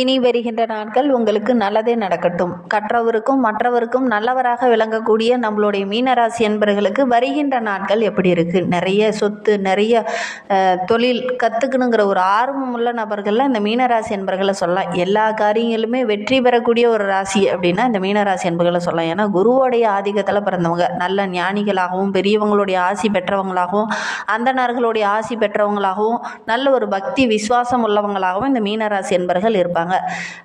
இனி வருகின்ற நாட்கள் உங்களுக்கு நல்லதே நடக்கட்டும். கற்றவருக்கும் மற்றவருக்கும் நல்லவராக விளங்கக்கூடிய நம்மளுடைய மீனராசி என்பர்களுக்கு வருகின்ற நாட்கள் எப்படி இருக்குது நிறைய சொத்து நிறைய தொழில் கற்றுக்கணுங்கிற ஒரு ஆர்வம் உள்ள நபர்களில் இந்த மீனராசி என்பர்களை சொல்லலாம். எல்லா காரியங்களுமே வெற்றி பெறக்கூடிய ஒரு ராசி அப்படின்னா இந்த மீனராசி என்பர்களை சொல்லலாம். ஏன்னா குருவோடைய ஆதிக்கத்தில் பிறந்தவங்க. நல்ல ஞானிகளாகவும் பெரியவங்களுடைய ஆசி பெற்றவங்களாகவும் அந்தனர்களுடைய ஆசி பெற்றவங்களாகவும் நல்ல ஒரு பக்தி விசுவாசம் உள்ளவங்களாகவும் இந்த மீனராசி என்பர்கள் இருப்பாங்க.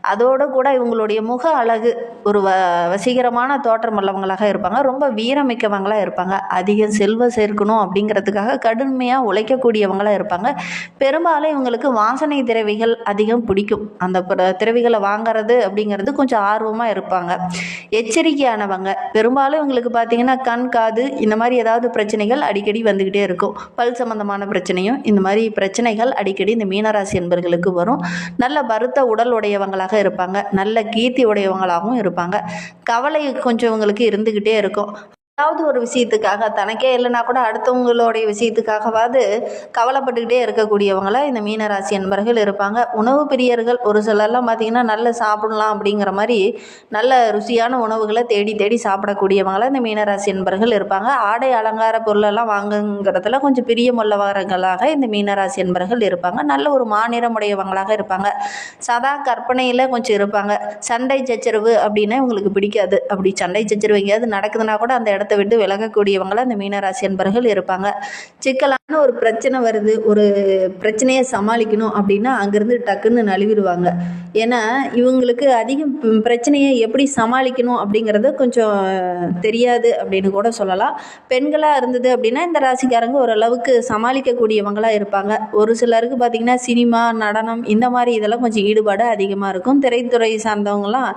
அதோடு கூட இவங்களுடைய முக அழகு ஒரு வ வசீகரமான தோற்றம் உள்ளவங்களாக இருப்பாங்க. ரொம்ப வீரமிக்கவங்களாக இருப்பாங்க. அதிகம் செல்வம் சேர்க்கணும் அப்படிங்கிறதுக்காக கடுமையாக உழைக்கக்கூடியவங்களாக இருப்பாங்க. பெரும்பாலும் இவங்களுக்கு வாசனை திரவிகள் அதிகம் பிடிக்கும். அந்த திரவிகளை வாங்குறது அப்படிங்கிறது கொஞ்சம் ஆர்வமாக இருப்பாங்க. எச்சரிக்கையானவங்க. பெரும்பாலும் இவங்களுக்கு பார்த்தீங்கன்னா கண் காது இந்த மாதிரி ஏதாவது பிரச்சனைகள் அடிக்கடி வந்துக்கிட்டே இருக்கும். பல் சம்பந்தமான பிரச்சனையும் இந்த மாதிரி பிரச்சனைகள் அடிக்கடி இந்த மீனராசி என்பர்களுக்கு வரும். நல்ல பருத்த உடல் உடையவங்களாக இருப்பாங்க. நல்ல கீர்த்தி உடையவங்களாகவும் இருப்பாங்க. கவலை கொஞ்சம் இவங்களுக்கு இருந்துக்கிட்டே இருக்கும். ஏதாவது ஒரு விஷயத்துக்காக தனக்கே இல்லைனா கூட அடுத்தவங்களுடைய விஷயத்துக்காகவாது கவலைப்பட்டுக்கிட்டே இருக்கக்கூடியவங்கள இந்த மீனராசி என்பர்கள் இருப்பாங்க. உணவு பிரியர்கள் ஒரு சிலர்லாம் பார்த்திங்கன்னா நல்ல சாப்பிடலாம் அப்படிங்கிற மாதிரி நல்ல ருசியான உணவுகளை தேடி தேடி சாப்பிடக்கூடியவங்கள இந்த மீனராசி என்பர்கள் இருப்பாங்க. ஆடை அலங்கார பொருளெல்லாம் வாங்குங்கிறதுல கொஞ்சம் பிரியமுள்ளவர்களாக இந்த மீனராசி என்பர்கள் இருப்பாங்க. நல்ல ஒரு மாநிறமுடையவங்களாக இருப்பாங்க. சதா கற்பனையில் கொஞ்சம் இருப்பாங்க. சண்டை சச்சரவு அப்படின்னா இவங்களுக்கு பிடிக்காது. அப்படி சண்டை சச்சரவு எங்கேயாவது நடக்குதுன்னா கூட அந்த இடத்த விட்டு விலகக்கூடியவங்கள அந்த மீனராசி என்பர்கள் இருப்பாங்க. சிக்கலான ஒரு பிரச்சனை வருது ஒரு பிரச்சனையை சமாளிக்கணும் அப்படின்னா அங்கேருந்து டக்குன்னு நழுவிடுவாங்க. ஏன்னா இவங்களுக்கு அதிகம் பிரச்சனையை எப்படி சமாளிக்கணும் அப்படிங்கிறது கொஞ்சம் தெரியாது அப்படின்னு கூட சொல்லலாம். பெண்களாக இருந்தது அப்படின்னா இந்த ராசிக்காரங்க ஓரளவுக்கு சமாளிக்கக்கூடியவங்களாக இருப்பாங்க. ஒரு சிலருக்கு பார்த்திங்கன்னா சினிமா நடனம் இந்த மாதிரி இதெல்லாம் கொஞ்சம் ஈடுபாடு அதிகமாக இருக்கும். திரைத்துறை சார்ந்தவங்களாம்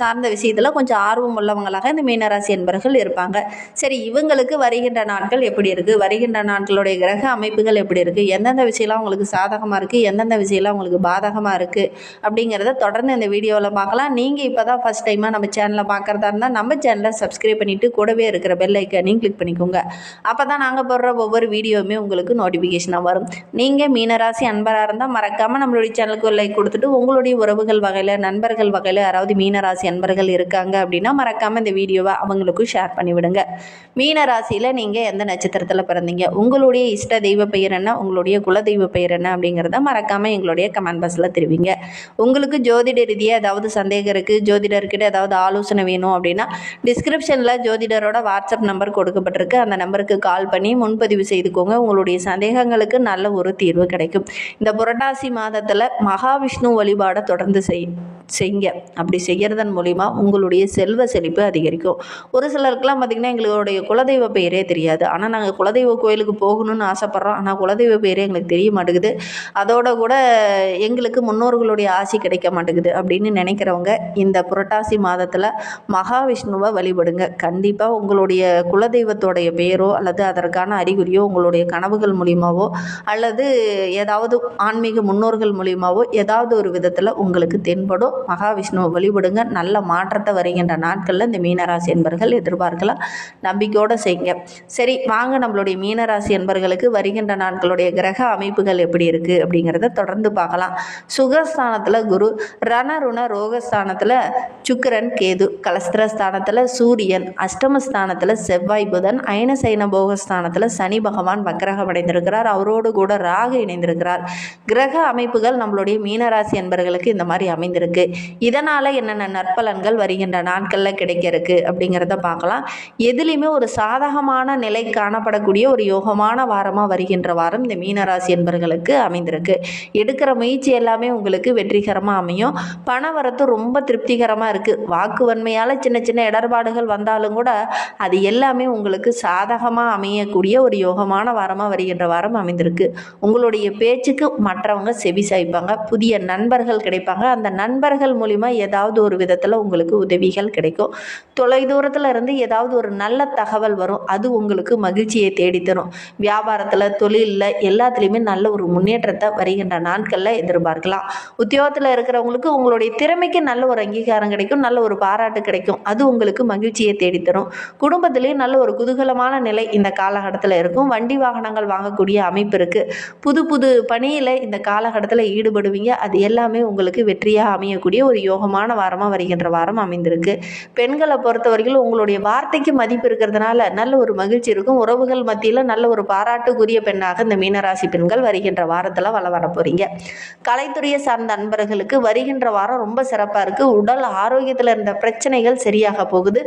சார்ந்த விஷயத்தில் கொஞ்சம் ஆர்வம் உள்ளவங்களாக இந்த மீனராசி என்பர்கள் இருப்பாங்க. சரி இவங்களுக்கு வருகின்ற நாட்கள் எப்படி இருக்குது வருகின்ற நாட்களுடைய கிரக அமைப்புகள் எப்படி இருக்குது எந்தெந்த விஷயம்லாம் உங்களுக்கு சாதகமாக இருக்குது எந்தெந்த விஷயம்லாம் உங்களுக்கு பாதகமாக இருக்குது அப்படிங்கிறத தொடர்ந்து இந்த வீடியோவில் பார்க்கலாம். நீங்கள் இப்போ தான் ஃபஸ்ட் டைமாக நம்ம சேனலை பார்க்குறதா இருந்தால் நம்ம சேனலை சப்ஸ்கிரைப் பண்ணிவிட்டு கூடவே இருக்கிற பெல் ஐக்கனையும் கிளிக் பண்ணிக்கோங்க. அப்போ தான் நாங்கள் போடுற ஒவ்வொரு வீடியோவுமே உங்களுக்கு நோட்டிஃபிகேஷனாக வரும். நீங்கள் மீனராசி அன்பராக இருந்தால் மறக்காமல் நம்மளுடைய சேனலுக்கு ஒரு லைக் கொடுத்துட்டு உங்களுடைய உறவுகள் வகையில் நண்பர்கள் வகையில் யாராவது மீனராசி அன்பர்கள் இருக்காங்க அப்படின்னா மறக்காமல் இந்த வீடியோவை அவங்களுக்கும் ஷேர் பண்ணிவிடுங்க. மீன மீனராசியில் நீங்கள் எந்த நட்சத்திரத்தில் பிறந்தீங்க? உங்களுடைய இஷ்ட தெய்வ பெயர் என்ன? உங்களுடைய குல தெய்வ பெயர் என்ன? அப்படிங்கிறத மறக்காமல் எங்களுடைய கமெண்ட் பாக்ஸில் தெரிவிங்க. உங்களுக்கு ஜோதிட ரீதியாக ஏதாவது சந்தேகம் இருக்குது ஜோதிடர்கிட்ட ஏதாவது ஆலோசனை வேணும் அப்படின்னா டிஸ்கிரிப்ஷனில் ஜோதிடரோட வாட்ஸ்அப் நம்பர் கொடுக்கப்பட்டிருக்கு. அந்த நம்பருக்கு கால் பண்ணி முன்பதிவு செய்துக்கோங்க. உங்களுடைய சந்தேகங்களுக்கு நல்ல ஒரு தீர்வு கிடைக்கும். இந்த புரட்டாசி மாதத்தில் மகாவிஷ்ணு வழிபாடை தொடர்ந்து செய் செய்யுங்க. அப்படி செய்கிறதன் மூலிமா உங்களுடைய செல்வ செழிப்பு அதிகரிக்கும். ஒரு சிலருக்குலாம் பார்த்திங்கன்னா எங்களுடைய குலதெய்வ பெயரே தெரியாது. ஆனால் நாங்கள் குலதெய்வ கோயிலுக்கு போகணும்னு ஆசைப்பட்றோம். ஆனால் குலதெய்வ பெயரே எங்களுக்கு தெரிய மாட்டேங்குது. அதோட கூட எங்களுக்கு முன்னோர்களுடைய ஆசி கிடைக்க மாட்டேங்குது அப்படின்னு நினைக்கிறவங்க இந்த புரட்டாசி மாதத்தில் மகாவிஷ்ணுவை வழிபடுங்க. கண்டிப்பாக உங்களுடைய குலதெய்வத்தோடைய பெயரோ அல்லது அதற்கான அறிகுறியோ உங்களுடைய கனவுகள் மூலியமாவோ அல்லது ஏதாவது ஆன்மீக முன்னோர்கள் மூலியமாவோ ஏதாவது ஒரு விதத்தில் உங்களுக்கு தென்படும். மகாவிஷ்ணுவை வழிபடுங்க. நல்ல மாற்றத்தை வருகின்ற நாட்களில் இந்த மீனராசி என்பர்கள் எதிர்பார்க்கலாம். நம்பிக்கையோடு செய்யுங்க சரி வாங்க நம்மளுடைய மீனராசி என்பர்களுக்கு வருகின்ற நாட்களுடைய கிரக அமைப்புகள் எப்படி இருக்குது அப்படிங்கிறத தொடர்ந்து பார்க்கலாம். சுகஸ்தானத்தில் குரு ரணருண ரோகஸ்தானத்தில் சுக்கரன் கேது கலஸ்திரஸ்தானத்தில் சூரியன் அஷ்டமஸ்தானத்தில் செவ்வாய் புதன் அயனசைன போகஸ்தானத்தில் சனி பகவான் வக்கரகம் அடைந்திருக்கிறார். அவரோடு கூட ராகு இணைந்திருக்கிறார். கிரக அமைப்புகள் நம்மளுடைய மீனராசி என்பர்களுக்கு இந்த மாதிரி அமைந்திருக்கு. இதனால் என்னென்ன நற்பலன்கள் வருகின்ற நாட்களில் கிடைக்க இருக்கு அப்படிங்கிறத பார்க்கலாம். எதுலேயுமே ஒரு சாதகமான நிலை காணப்படக்கூடிய ஒரு யோகமான வாரமாக வருகின்ற வாரம் இந்த மீனராசி என்பர்களுக்கு அமைந்திருக்கு. எடுக்கிற முயற்சி எல்லாமே உங்களுக்கு வெற்றிகரமாக அமையும். பண வரத்து ரொம்ப திருப்திகரமாக இருக்குது வாக்கு வன்மையால் சின்ன சின்ன இடர்பாடுகள் வந்தாலும் கூட அது எல்லாமே உங்களுக்கு சாதகமாக அமையக்கூடிய ஒரு யோகமான வாரமாக வருகின்ற வாரம் அமைந்திருக்கு. உங்களுடைய பேச்சுக்கு மற்றவங்க செவி சாய்ப்பாங்க. புதிய நண்பர்கள் கிடைப்பாங்க. அந்த நண்பர்கள் மூலிமா ஏதாவது ஒரு விதத்தில் உங்களுக்கு உதவிகள் கிடைக்கும். தொலைதூரத்தில் இருந்து ஏதாவது ஒரு நல்ல தகவல் வரும். அது உங்களுக்கு மகிழ்ச்சியை தேடித்தரும் வியாபாரத்தில் தொழிலில் எல்லாத்துலேயுமே நல்ல ஒரு முன்னேற்றத்தை வருகின்ற நாட்களில் எதிர்பார்க்கலாம். உத்தியோகத்தில் இருக்கிறவங்களுக்கு உங்களுடைய திறமைக்கு நல்ல ஒரு அங்கீகாரம் கிடைக்கும். நல்ல ஒரு பாராட்டு கிடைக்கும். அது உங்களுக்கு மகிழ்ச்சியை தேடித்தரும் குடும்பத்திலேயே நல்ல ஒரு குதூகலமான நிலை இந்த காலகட்டத்தில் இருக்கும். வண்டி வாகனங்கள் வாங்கக்கூடிய அமைப்பு இருக்குது புது புது பணியில் இந்த காலகட்டத்தில் ஈடுபடுவீங்க. அது எல்லாமே உங்களுக்கு வெற்றியாக அமையக்கூடிய ஒரு யோகமான வாரமாக வருகின்ற வாரம் அமைந்திருக்கு. பெண்களை பொறுத்தவரைக்கும் உங்களுடைய வார்த்தைக்கு மதிப்பு இருக்கிறதுனால நல்ல ஒரு மகிழ்ச்சி இருக்கும். உறவுகள் மத்தியில் நல்ல ஒரு பாராட்டுக்குரிய பெண்ணாக இந்த மீனராசி பெண்கள் வருகின்ற வாரத்தில் வள வர போகிறீங்க கலைத்துறையை சார்ந்த அன்பர்களுக்கு வருகின்ற வாரம் ரொம்ப சிறப்பாக இருக்குது உடல் ஆரோக்கியத்தில் இருந்த பிரச்சனைகள் சரியாக போகுது.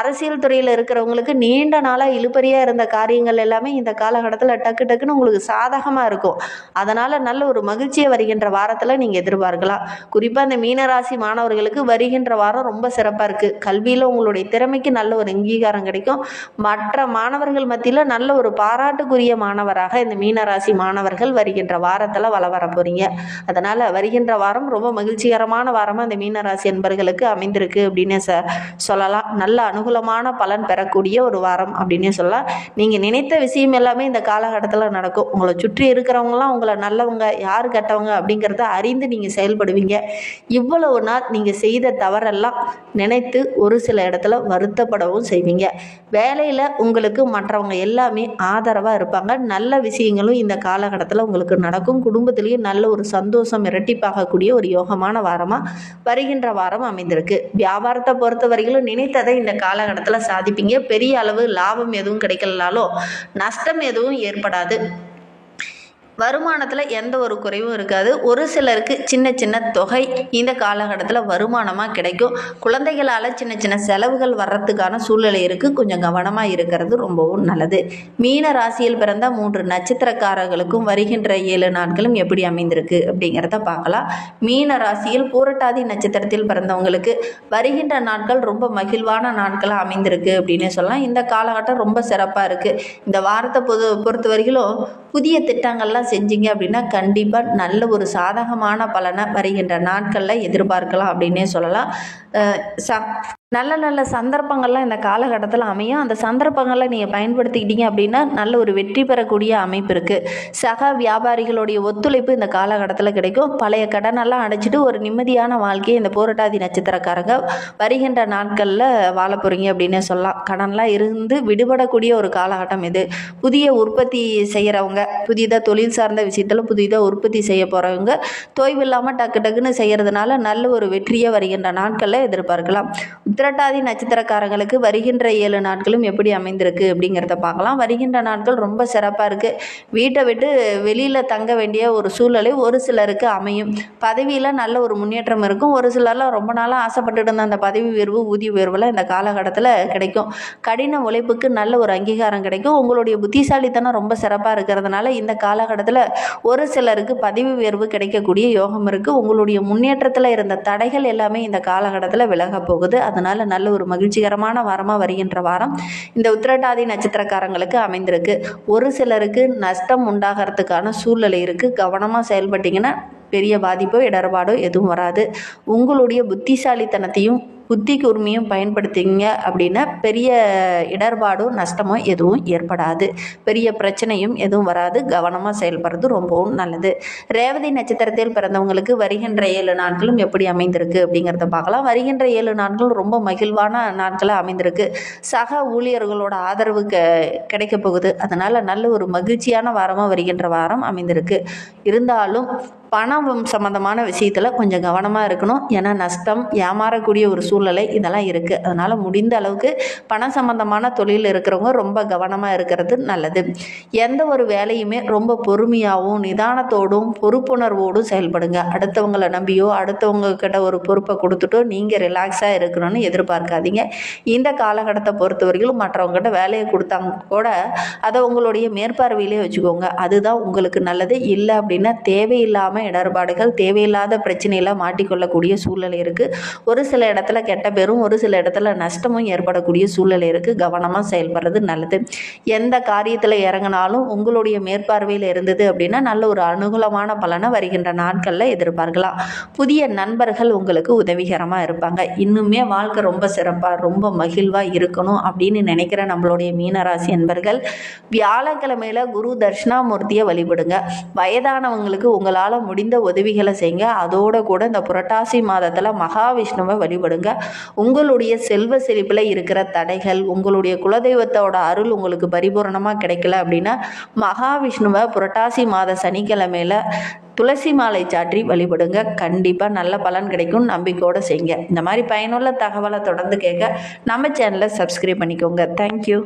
அரசியல் துறையில் இருக்கிறவங்களுக்கு நீண்ட நாளாக இழுபறியாக இருந்த காரியங்கள் எல்லாமே இந்த காலகட்டத்தில் டக்கு டக்குன்னு உங்களுக்கு சாதகமாக இருக்கும். அதனால் நல்ல ஒரு மகிழ்ச்சியை வருகின்ற வாரத்தில் நீங்கள் எதிர்பார்க்கலாம். குறிப்பாக இந்த மீனராசி மாணவர்களுக்கு வருகின்ற வாரம் ரொம்ப சிறப்பாக இருக்குது கல்வியில் உங்களுடைய திறமைக்கு நல்ல ஒரு அங்கீகாரம் கிடைக்கும். மற்ற மாணவர்கள் மத்தியில் நல்ல ஒரு பாராட்டுக்குரிய மாணவராக இந்த மீனராசி மாணவர்கள் வருகின்ற வாரத்தில் வள வர போகிறீங்க அதனால் வருகின்ற வாரம் ரொம்ப மகிழ்ச்சிகரமான வாரமாக இந்த மீனராசி என்பர்களுக்கு அமைந்திருக்கு அப்படின்னு ச சொல்லலாம். நல்ல அனுகூலமான பலன் பெறக்கூடிய ஒரு வாரம் அப்படின்னே சொல்லலாம். நீங்கள் நினைத்த விஷயம் எல்லாமே இந்த காலகட்டத்தில் நடக்கும். உங்களை சுற்றி இருக்கிறவங்களாம் உங்களை நல்லவங்க யார் கெட்டவங்க அப்படிங்கிறத அறிந்து நீங்கள் செயல்படுவீங்க. இவ்வளவு நாள் நீங்கள் செய்த தவறெல்லாம் நினைத்து ஒரு சில இடத்துல வருத்தப்படவும் செய்வீங்க. வேலையில் உங்களுக்கு மற்றவங்க எல்லாமே ஆதரவாக இருப்பாங்க. நல்ல விஷயங்களும் இந்த காலகட்டத்தில் உங்களுக்கு நடக்கும். குடும்பத்திலேயும் நல்ல ஒரு சந்தோஷம் இரட்டிப்பாகக்கூடிய ஒரு யோகமான வாரமாக வருகின்ற வாரம் அமைந்திருக்கு. வியாபாரத்தை பொறுத்த வரையிலும் நினைத்ததை இந்த காலகட்டத்தில் சாதிப்பீங்க. பெரிய அளவு லாபம் எதுவும் கிடைக்கலனாலும் நஷ்டம் எதுவும் ஏற்படாது. வருமானத்தில் எந்த ஒரு குறைவும் இருக்காது. ஒரு சிலருக்கு சின்ன சின்ன தொகை இந்த காலகட்டத்தில் வருமானமாக கிடைக்கும். குழந்தைகளால் சின்ன சின்ன செலவுகள் வர்றதுக்கான சூழ்நிலை இருக்குது கொஞ்சம் கவனமாக இருக்கிறது ரொம்பவும் நல்லது. மீன ராசியில் பிறந்த மூன்று நட்சத்திரக்காரர்களுக்கும் வருகின்ற ஏழு நாட்களும் எப்படி அமைந்திருக்கு அப்படிங்கிறத பார்க்கலாம். மீன ராசியில் பூரட்டாதி நட்சத்திரத்தில் பிறந்தவங்களுக்கு வருகின்ற நாட்கள் ரொம்ப மகிழ்வான நாட்களாக அமைந்திருக்கு அப்படின்னு சொல்லலாம். இந்த காலகட்டம் ரொம்ப சிறப்பாக இருக்குது இந்த வாரத்தை பொது பொறுத்த வரைக்கும் புதிய திட்டங்கள்லாம் செஞ்சீங்க அப்படின்னா கண்டிப்பாக நல்ல ஒரு சாதகமான பலனை வருகின்ற நாட்களில் எதிர்பார்க்கலாம் அப்படின்னே சொல்லலாம். அஹ் ச நல்ல நல்ல சந்தர்ப்பங்கள்லாம் இந்த காலகட்டத்தில் அமையும். அந்த சந்தர்ப்பங்களை நீங்கள் பயன்படுத்திக்கிட்டீங்க அப்படின்னா நல்ல ஒரு வெற்றி பெறக்கூடிய அமைப்பு இருக்குது சக வியாபாரிகளுடைய ஒத்துழைப்பு இந்த காலகட்டத்தில் கிடைக்கும். பழைய கடனெல்லாம் அடைச்சிட்டு ஒரு நிம்மதியான வாழ்க்கையை இந்த போராட்டாதி நட்சத்திரக்காரங்க வருகின்ற நாட்களில் வாழ போகிறீங்க அப்படின்னே சொல்லலாம். கடன்லாம் இருந்து விடுபடக்கூடிய ஒரு காலகட்டம் இது. புதிய உற்பத்தி செய்கிறவங்க புதிதாக தொழில் சார்ந்த விஷயத்தில் புதிதாக உற்பத்தி செய்ய போகிறவங்க தொய்வு இல்லாமல் டக்கு டக்குன்னு செய்கிறதுனால நல்ல ஒரு வெற்றியை வருகின்ற நாட்களில் எதிர்பார்க்கலாம். உத்திரட்டாதி நட்சத்திரக்காரங்களுக்கு வருகின்ற ஏழு நாட்களும் எப்படி அமைந்திருக்கு அப்படிங்கிறத பார்க்கலாம். வருகின்ற நாட்கள் ரொம்ப சிறப்பாக இருக்குது வீட்டை விட்டு வெளியில் தங்க வேண்டிய ஒரு சூழ்நிலை ஒரு சிலருக்கு அமையும். பதவியில் நல்ல ஒரு முன்னேற்றம் இருக்கும். ஒரு சிலர்லாம் ரொம்ப நாளாக ஆசைப்பட்டுட்டு இருந்த அந்த பதவி உயர்வு ஊதிய உயர்வில் இந்த காலகட்டத்தில் கிடைக்கும். கடின உழைப்புக்கு நல்ல ஒரு அங்கீகாரம் கிடைக்கும். உங்களுடைய புத்திசாலித்தனம் ரொம்ப சிறப்பாக இருக்கிறதுனால இந்த காலகட்டத்தில் ஒரு சிலருக்கு பதவி உயர்வு கிடைக்கக்கூடிய யோகம் இருக்குது உங்களுடைய முன்னேற்றத்தில் இருந்த தடைகள் எல்லாமே இந்த காலகட்டத்தில் விலக போகுது. அதனால் நல்ல ஒரு மகிழ்ச்சிகரமான வாரமாக வருகின்ற வாரம் இந்த உத்திரட்டாதி நட்சத்திரக்காரங்களுக்கு அமைந்திருக்கு. ஒரு சிலருக்கு நஷ்டம் உண்டாகிறதுக்கான சூழ்நிலை இருக்குது கவனமாக செயல்பட்டீங்கன்னா பெரிய பாதிப்போ இடர்பாடோ எதுவும் வராது. உங்களுடைய புத்திசாலித்தனத்தையும் புத்தி கூர்மையும் பயன்படுத்திங்க அப்படின்னா பெரிய இடர்பாடோ நஷ்டமோ எதுவும் ஏற்படாது. பெரிய பிரச்சனையும் எதுவும் வராது. கவனமாக செயல்படுறது ரொம்பவும் நல்லது. ரேவதி நட்சத்திரத்தில் பிறந்தவங்களுக்கு வருகின்ற ஏழு நாட்களும் எப்படி அமைந்திருக்கு அப்படிங்கிறத பார்க்கலாம். வருகின்ற ஏழு நாட்கள் ரொம்ப மகிழ்வான நாட்களாக அமைந்திருக்கு. சக ஊழியர்களோட ஆதரவு க கிடைக்க போகுது. அதனால் நல்ல ஒரு மகிழ்ச்சியான வாரமாக வருகின்ற வாரம் அமைந்திருக்கு. இருந்தாலும் பணம் சம்மந்தமான விஷயத்தில் கொஞ்சம் கவனமாக இருக்கணும். ஏன்னா நஷ்டம் ஏமாறக்கூடிய ஒரு சூழ்நிலை இதெல்லாம் இருக்குது அதனால் முடிந்த அளவுக்கு பணம் சம்மந்தமான தொழில் இருக்கிறவங்க ரொம்ப கவனமாக இருக்கிறது நல்லது. எந்த ஒரு வேலையுமே ரொம்ப பொறுமையாகவும் நிதானத்தோடும் பொறுப்புணர்வோடும் செயல்படுங்க. அடுத்தவங்களை நம்பியோ அடுத்தவங்கக்கிட்ட ஒரு பொறுப்பை கொடுத்துட்டோ நீங்கள் ரிலாக்ஸாக இருக்கணும்னு எதிர்பார்க்காதீங்க. இந்த காலகட்டத்தை பொறுத்த வரைக்கும் மற்றவங்ககிட்ட வேலையை கொடுத்தாங்க கூட அதை உங்களுடைய மேற்பார்வையிலே வச்சுக்கோங்க. அதுதான் உங்களுக்கு நல்லது. இல்லை அப்படின்னா தேவையில்லாமல் இடர்பாடுகள் தேவையில்லாத பிரச்சனையில் மாட்டிக்கொள்ளக்கூடிய சூழ்நிலை இருக்குது ஒரு சில இடத்துல கெட்ட பேரும் ஒரு சில இடத்துல நஷ்டமும் ஏற்படக்கூடிய சூழ்நிலை இருக்குது கவனமாக செயல்படுறது நல்லது. எந்த காரியத்தில் இறங்கினாலும் உங்களுடைய மேற்பார்வையில் இருந்தது அப்படின்னா நல்ல ஒரு அனுகூலமான பலனை வருகின்ற நாட்களில் எதிர்பார்க்கலாம். புதிய நண்பர்கள் உங்களுக்கு உதவிகரமாக இருப்பாங்க. இன்னுமே வாழ்க்கை ரொம்ப சிறப்பாக ரொம்ப மகிழ்வாக இருக்கணும் அப்படின்னு நினைக்கிற நம்மளுடைய மீனராசி என்பர்கள் வியாழக்கிழமையில் குரு தட்சிணாமூர்த்தியை வழிபடுங்க. வயதானவங்களுக்கு உங்களால் முடிந்த உதவிகளை செய்யுங்க. அதோட கூட இந்த புரட்டாசி மாதத்தில் மகாவிஷ்ணுவை வழிபடுங்க. உங்களுடைய செல்வ செழிப்பில் இருக்கிற தடைகள் உங்களுடைய குலதெய்வத்தோட அருள் உங்களுக்கு பரிபூரணமாக கிடைக்கல அப்படின்னா மகாவிஷ்ணுவை புரட்டாசி மாத சனிக்கிழமையில் துளசி மாலை சாற்றி வழிபடுங்க. கண்டிப்பாக நல்ல பலன் கிடைக்கும் நம்பிக்கையோடு செய்யுங்க. இந்த மாதிரி பயனுள்ள தகவலை தொடர்ந்து கேட்க நம்ம சேனலை சப்ஸ்கிரைப் பண்ணிக்கோங்க. தேங்க்யூ